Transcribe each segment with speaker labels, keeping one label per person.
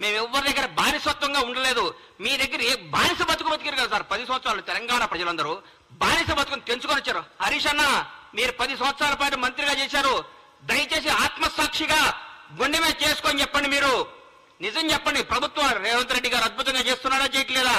Speaker 1: మేము ఎవరి దగ్గర బానిసత్వంగా ఉండలేదు. మీ దగ్గర ఏ బానిస బతుకు బతికారు కదా సార్? పది సంవత్సరాలు తెలంగాణ ప్రజలందరూ బానిస బతుకుని తెంచుకొని వచ్చారు. హరీష్ అన్న మీరు పది సంవత్సరాల పాటు మంత్రిగా చేశారు. దయచేసి ఆత్మసాక్షిగా గుండె మీద చేసుకొని చెప్పండి మీరు. నిజం చెప్పండి. ప్రభుత్వం రేవంత్ రెడ్డి గారు అద్భుతంగా చేస్తున్నారా చేయట్లేదా?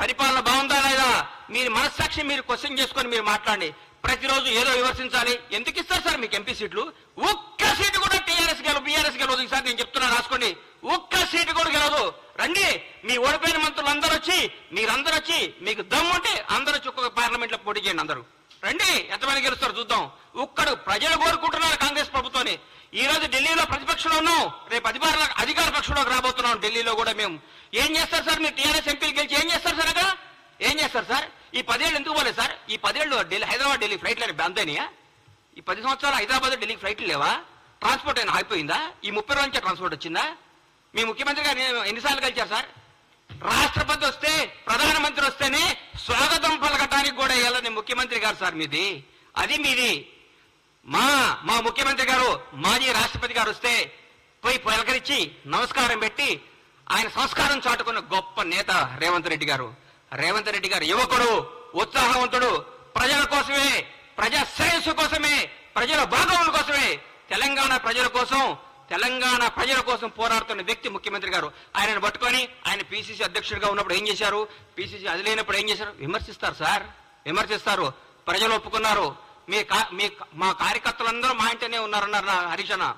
Speaker 1: పరిపాలన బాగుందా లేదా? మీరు మనస్సాక్షి మీరు క్వశ్చన్ చేసుకొని మీరు మాట్లాడండి. ప్రతిరోజు ఏదో విమర్శించాలి. ఎందుకు ఇస్తారు సార్ మీకు ఎంపీ సీట్లు? ఒక్క సీటు కూడా టీఆర్ఎస్ గెలవు బీఆర్ఎస్ గెలవదు సార్ నేను చెప్తున్నా రాసుకోండి ఒక్క సీటు కూడా గెలవదు రండి. మీ ఓడిపోయిన మంత్రులు అందరూ వచ్చి మీరందరూ వచ్చి మీకు దమ్ముంటే అందరూ వచ్చి ఒక్కొక్క పార్లమెంట్లో పోటీ చేయండి అందరూ. రండి ఎంతమంది గెలుస్తారు చూద్దాం. ఒక్కడు ప్రజలు కోరుకుంటున్నారు కాంగ్రెస్ ప్రభుత్వాన్ని. ఈ రోజు ఢిల్లీలో ప్రతిపక్షంలో ఉన్నాం రేపు అధికార అధికార పక్షంలోకి రాబోతున్నాం ఢిల్లీలో కూడా మేము. ఏం చేస్తారు సార్? మీరు టీఆర్ఎస్ ఎంపీలు గెలిచి ఏం చేస్తారు సార్ అక్కడ? ఏం చేస్తారు సార్? ఈ పదేళ్ళు ఎందుకు పోలేదు సార్? ఈ పదేళ్ళు ఢిల్లీ హైదరాబాద్ ఢిల్లీ ఫ్లైట్లు అంతేనియా ఈ పది సంవత్సరాలు హైదరాబాద్ ఢిల్లీ ఫ్లైట్లు లేవా? ట్రాన్స్పోర్ట్ అయినా ఆగిపోయిందా? ఈ ముప్పై రోజు ట్రాన్స్పోర్ట్ వచ్చిందా? మీ ముఖ్యమంత్రి గారు ఎన్ని- ఎన్నిసార్లు కలిచారు సార్? రాష్ట్రపతి వస్తే ప్రధానమంత్రి వస్తేనే స్వాగతం పలకటానికి కూడా వెళ్ళని ముఖ్యమంత్రి గారు సార్ మీది. అది మీది. మా మా ముఖ్యమంత్రి గారు మాజీ రాష్ట్రపతి గారు వస్తే పోయి పలకరించి నమస్కారం పెట్టి ఆయన సంస్కారం చాటుకున్న గొప్ప నేత రేవంత్ రెడ్డి గారు. రేవంత్ రెడ్డి గారు యువకుడు ఉత్సాహవంతుడు ప్రజల కోసమే ప్రజా శ్రేయస్సు కోసమే ప్రజల భాగముల కోసమే తెలంగాణ ప్రజల కోసం తెలంగాణ ప్రజల కోసం పోరాడుతున్న వ్యక్తి ముఖ్యమంత్రి గారు. ఆయనను పట్టుకొని ఆయన పిసిసి అధ్యక్షుడిగా ఉన్నప్పుడు ఏం చేశారు? పిసిసి అది లేనప్పుడు ఏం చేశారు? విమర్శిస్తారు సార్. విమర్శిస్తారు. ప్రజలు ఒప్పుకున్నారు. మీ కా- మీ మా కార్యకర్తలందరూ మా ఇంటనే ఉన్నారన్నారు నా హరీష్ అన్న.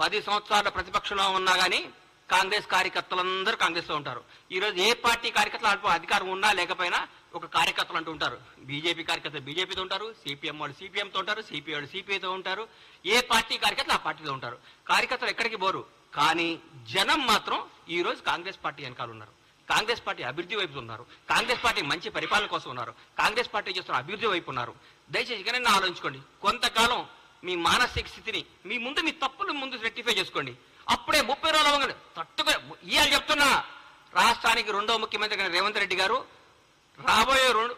Speaker 1: పది సంవత్సరాల ప్రతిపక్షంలో ఉన్నా కానీ కాంగ్రెస్ కార్యకర్తలందరూ కాంగ్రెస్లో ఉంటారు. ఈరోజు ఏ పార్టీ కార్యకర్తలు అధికారం ఉన్నా లేకపోయినా ఒక కార్యకర్తలు అంటూ ఉంటారు. బీజేపీ కార్యకర్తలు బీజేపీతో ఉంటారు సిపిఎం వాళ్ళు సిపిఎంతో ఉంటారు సిపిఐ వాళ్ళు సిపిఐతో ఉంటారు. ఏ పార్టీ కార్యకర్తలు ఆ పార్టీలో ఉంటారు. కార్యకర్తలు ఎక్కడికి పోరు. కానీ జనం మాత్రం ఈ రోజు కాంగ్రెస్ పార్టీ వెనకాల ఉన్నారు. కాంగ్రెస్ పార్టీ అభివృద్ధి వైపు ఉన్నారు. కాంగ్రెస్ పార్టీ మంచి పరిపాలన కోసం ఉన్నారు. కాంగ్రెస్ పార్టీ చేస్తున్న అభివృద్ధి వైపు ఉన్నారు. దయచేసి కానీ ఆలోచించుకోండి. కొంతకాలం మీ మానసిక స్థితిని మీ ముందు మీ తప్పులు ముందు రెక్టిఫై చేసుకోండి. అప్పుడే ముప్పై రోజులు అవ్వగానే తట్టుకునే ఇవాళ చెప్తున్నా. రాష్ట్రానికి రెండో ముఖ్యమంత్రి రేవంత్ రెడ్డి గారు రాబోయే రెండు